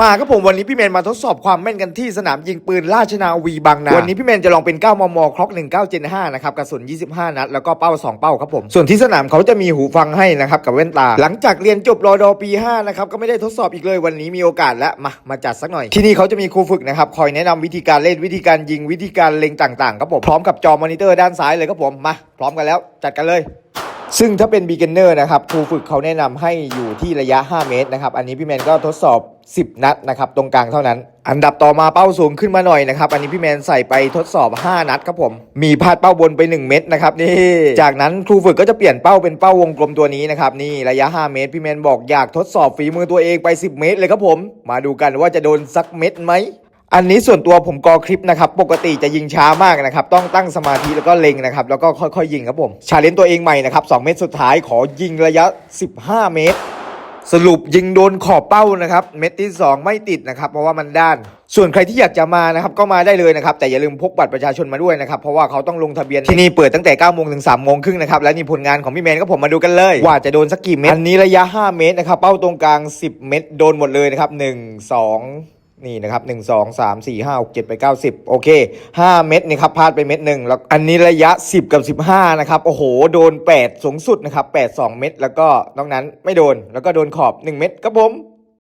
มาครับผมวันนี้พี่เมนมาทดสอบความแม่นกันที่สนามยิงปืนราชนาวีบางนา วันนี้พี่เมนจะลองเป็น 9 มมคล็อก 1975 นะครับกระสุน 25 นัด แล้วก็เป้า 2 เป้าครับผม ส่วนที่สนามเขาจะมีหูฟังให้นะครับกับแว่นตา หลังจากเรียนจบรอดอปี 5 นะครับ ก็ไม่ได้ทดสอบอีกเลยวันนี้มีโอกาสแล้ว มา มาจัดสักหน่อย ที่นี่เขาจะมีครูฝึกนะครับคอยแนะนำวิธีการเล่นวิธีการยิงวิธีการเล็งต่างๆครับผมพร้อมกับจอมอนิเตอร์ด้านซ้ายเลยครับผมมา พร้อมกันแล้วจัดกันเลย ซึ่งถ้าเป็น beginner นะครับครูฝึกเขาแนะนำให้อยู่ที่ระยะ 5 เมตรนะครับ อันนี้พี่แมนก็ทดสอบ 10 นัดนะครับ ตรงกลางเท่านั้น อันดับต่อมาเป้าสูงขึ้นมาหน่อยนะครับ อันนี้พี่แมนใส่ไปทดสอบ 5 นัดครับผม มีพลาดเป้าบนไป 1 เม็ดนะครับนี่ จากนั้นครูฝึกก็จะเปลี่ยนเป้าเป็นเป้าวงกลมตัวนี้นะครับนี่ระยะ 5 เมตร พี่แมนบอกอยากทดสอบฝีมือตัวเองไป 10 เมตรเลยครับผม มาดูกันว่าจะโดนสักเม็ดไหม อันนี้ส่วนตัวผมกอคลิปนะครับ ปกติจะยิงช้ามากนะครับ ต้องตั้งสมาธิแล้วก็เล็งนะครับ แล้วก็ค่อยๆยิงครับผม ชาเลนจ์ตัวเองใหม่นะครับ 2 เมตรสุดท้ายขอยิงระยะ 15 เมตร สรุปยิงโดนขอบเป้านะครับ เม็ดที่ 2 ไม่ติดนะครับ เพราะว่ามันด้าน ส่วนใครที่อยากจะมานะครับ ก็มาได้เลยนะครับ แต่อย่าลืมพกบัตรประชาชนมาด้วยนะครับ เพราะว่าเขาต้องลงทะเบียน ที่นี่เปิดตั้งแต่9โมงถึง3โมงครึ่งนะครับ และนี่ผลงานของพี่แมนก็ผมมาดูกันเลย ว่าจะโดนสักกี่เม็ด อันนี้ระยะ 5 เมตรนะครับ เป้าตรงกลาง 10 เม็ดโดนหมดเลยนะครับ 1 2 นี่นะครับหนึ่งสองสามสี่ห้าหกเจ็ดไปเก้าสิบโอเคห้าเม็ดนี่ครับพลาดไปเม็ดหนึ่งแล้วอันนี้ระยะสิบกับสิบห้านะครับโอ้โหโดนแปดสูงสุดนะครับแปดสองเม็ดแล้วก็นอกนั้นไม่โดนแล้วก็โดนขอบหนึ่งเม็ดครับผม